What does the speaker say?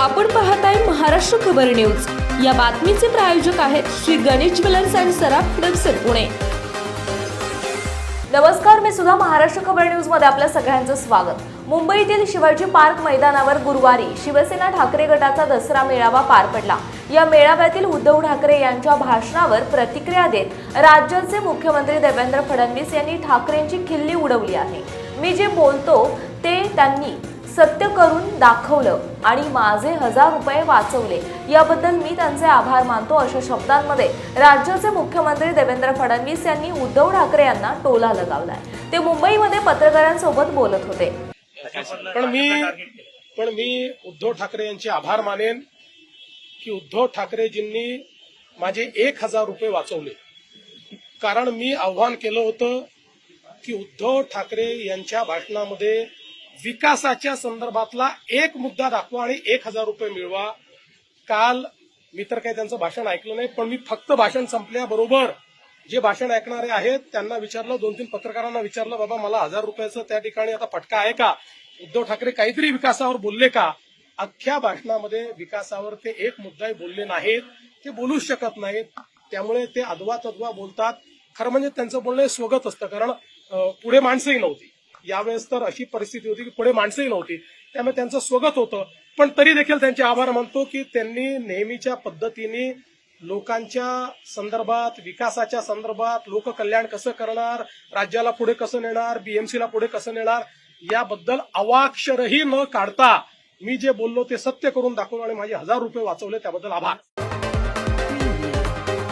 आपण पाहताय महाराष्ट्र खबर न्यूज. या बातमीचे प्रायोजक आहेत श्री गणेश ज्वेलर्स अँड सराफ हडपसर पुणे. नमस्कार मी सुद्धा महाराष्ट्र खबर न्यूजमध्ये आपल्या सगळ्यांचं स्वागत. मुंबईतील शिवाजी पार्क मैदानावर गुरुवारी शिवसेना ठाकरे गटाचा दसरा मेळावा पार पडला. या मेळाव्यातील उद्धव ठाकरे यांच्या भाषणावर प्रतिक्रिया देत राज्याचे मुख्यमंत्री देवेंद्र फडणवीस यांनी ठाकरेंची खिल्ली उडवली आहे. मी जे बोलतो ते त्यांनी सत्य करून दाखवलं आणि माझे हजार रुपये वाचवले. याबद्दल मी त्यांचे आभार मानतो अशा शब्दांमध्ये राज्याचे मुख्यमंत्री देवेंद्र फडणवीस यांनी उद्धव ठाकरे यांना टोला लगावलाय. ते मुंबईमध्ये पत्रकारांसोबत बोलत होते. पण मी पण मी उद्धव ठाकरे यांचे आभार मानेन की उद्धव ठाकरेजींनी माझे एक हजार रुपये वाचवले. कारण मी आव्हान केलं होतं की उद्धव ठाकरे यांच्या भाषणामध्ये विकासाच्या संदर्भातला एक मुद्दा दाखवा आणि एक हजार रुपये मिळवा. काल मी तर काही त्यांचं भाषण ऐकलं नाही पण मी फक्त भाषण संपल्याबरोबर जे भाषण ऐकणारे आहेत त्यांना विचारलं दोन तीन पत्रकारांना विचारलं बाबा मला हजार रुपयाचं त्या ठिकाणी आता फटका आहे का? उद्धव ठाकरे काहीतरी विकासावर बोलले का? अख्ख्या भाषणामध्ये विकासावर ते एक मुद्दाही बोलले नाहीत ते बोलूच शकत नाहीत. त्यामुळे ते अदवा तद्वा बोलतात. खरं म्हणजे त्यांचं बोलणं स्वगत असतं कारण पुढे माणसंही नव्हती. यावेळेस तर अशी परिस्थिती होती की पुढे माणसंही नव्हती. त्यामुळे त्यांचं स्वगत होतं. पण तरी देखील त्यांचे आभार मानतो की त्यांनी नेहमीच्या पद्धतीने लोकांच्या संदर्भात विकासाच्या संदर्भात लोककल्याण कसं करणार राज्याला पुढे कसं नेणार बीएमसीला पुढे कसं नेणार याबद्दल अवाक्षरही न काढता मी जे बोललो ते सत्य करून दाखवलं आणि माझे हजार रुपये वाचवले त्याबद्दल आभार.